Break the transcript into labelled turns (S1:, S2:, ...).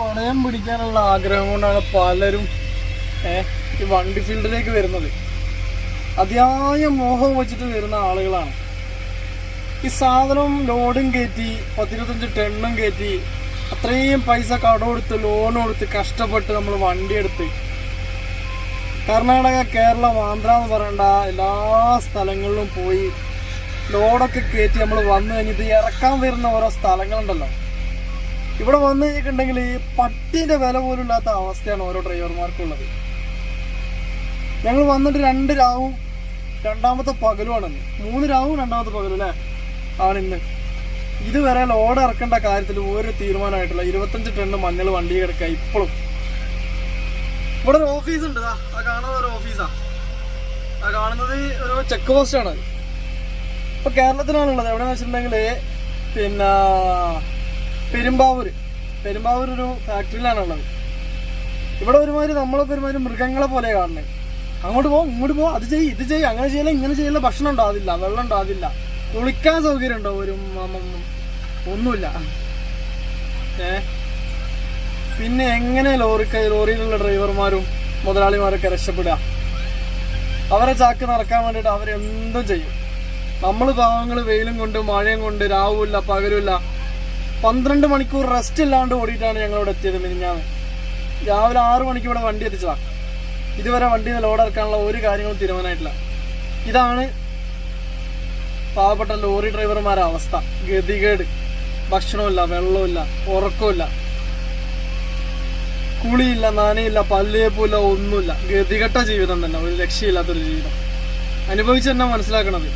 S1: പണയം പിടിക്കാനുള്ള ആഗ്രഹം കൊണ്ടാണ് പലരും ഈ വണ്ടി ഫീൽഡിലേക്ക് വരുന്നത്. അതിയായ മോഹം വെച്ചിട്ട് വരുന്ന ആളുകളാണ്. ഈ സാധനം ലോഡും കയറ്റി പത്തിരുപത്തഞ്ച് ടെണ്ണും കയറ്റി അത്രയും പൈസ കടമെടുത്ത് ലോൺ കൊടുത്ത് കഷ്ടപ്പെട്ട് നമ്മൾ വണ്ടി എടുത്ത് കർണാടക കേരളം ആന്ധ്ര എന്ന് പറയണ്ട എല്ലാ സ്ഥലങ്ങളിലും പോയി ലോഡൊക്കെ കയറ്റി നമ്മൾ വന്നു കഴിഞ്ഞിട്ട് ഇറക്കാൻ വരുന്ന ഓരോ സ്ഥലങ്ങളുണ്ടല്ലോ. ഇവിടെ വന്നു കഴിഞ്ഞിട്ടുണ്ടെങ്കിൽ ഈ പട്ടിന്റെ വില പോലും ഇല്ലാത്ത അവസ്ഥയാണ് ഓരോ ഡ്രൈവർമാർക്കുള്ളത്. ഞങ്ങൾ വന്നിട്ട് രണ്ട് രാവും രണ്ടാമത്തെ പകലുമാണ് മൂന്ന് രാവും രണ്ടാമത്തെ പകലും അല്ലേ? ആണ് ഇന്ന് ഇതുവരെ ലോഡ് ഇറക്കേണ്ട കാര്യത്തിൽ ഒരു തീരുമാനമായിട്ടില്ല. ഇരുപത്തഞ്ച് ടണ്ണ് മഞ്ഞൾ വണ്ടി കിടക്കുക ഇപ്പോഴും. ഇവിടെ ഒരു ഓഫീസ് ഉണ്ട് ആ കാണുന്നത് ഒരു ഓഫീസാണ് ആ. കാണുന്നത് ഒരു ചെക്ക് പോസ്റ്റ് ആണ്. ഇപ്പൊ കേരളത്തിലാണുള്ളത്. എവിടെയെന്ന് വെച്ചിട്ടുണ്ടെങ്കിൽ പിന്നെ പെരുമ്പാവൂര് പെരുമ്പാവൂർ ഒരു ഫാക്ടറിയിലാണുള്ളത്. ഇവിടെ ഒരുമാതിരി നമ്മളൊക്കെ ഒരുമാതിരി മൃഗങ്ങളെ പോലെ കാണുന്നത് അങ്ങോട്ട് പോകും ഇങ്ങോട്ട് പോകും അത് ചെയ്യ് ഇത് ചെയ്യും അങ്ങനെ ചെയ്യില്ല ഇങ്ങനെ ചെയ്യില്ല ഭക്ഷണം അതില്ല വെള്ളം അതില്ല കുളിക്കാൻ സൗകര്യം ഉണ്ടോ? ഒരു ഒന്നുമില്ല. ഏ? പിന്നെ എങ്ങനെ ലോറിക്ക് ലോറിയിലുള്ള ഡ്രൈവർമാരും മുതലാളിമാരൊക്കെ രക്ഷപ്പെടുക? അവരെ ചാക്ക് നടക്കാൻ വേണ്ടിയിട്ട് അവരെന്തും ചെയ്യും. നമ്മൾ പാവങ്ങൾ വെയിലും കൊണ്ട് മഴയും കൊണ്ട് രാവുമില്ല പകലുമില്ല പന്ത്രണ്ട് മണിക്കൂർ റെസ്റ്റ് ഇല്ലാണ്ട് ഓടിയിട്ടാണ് ഞങ്ങൾ ഇവിടെ എത്തിയത് മിനിഞ്ഞാന്ന് രാവിലെ ആറു മണിക്ക് ഇവിടെ വണ്ടി എത്തിച്ചതാ. ഇതുവരെ വണ്ടിയിൽ ലോഡ് ഇറക്കാനുള്ള ഒരു കാര്യങ്ങളും തീരുമാനമായിട്ടില്ല. ഇതാണ് പാവപ്പെട്ട ലോറി ഡ്രൈവർമാരുടെ അവസ്ഥ. ഗതികേട്. ഭക്ഷണമില്ല വെള്ളമില്ല ഉറക്കമില്ല കുളിയില്ല നനയില്ല പല്ലേപ്പില്ല ഒന്നുമില്ല. ഗതികെട്ട ജീവിതം തന്നെ. ഒരു രക്ഷയില്ലാത്തൊരു ജീവിതം. അനുഭവിച്ച് തന്നെ മനസ്സിലാക്കണത്.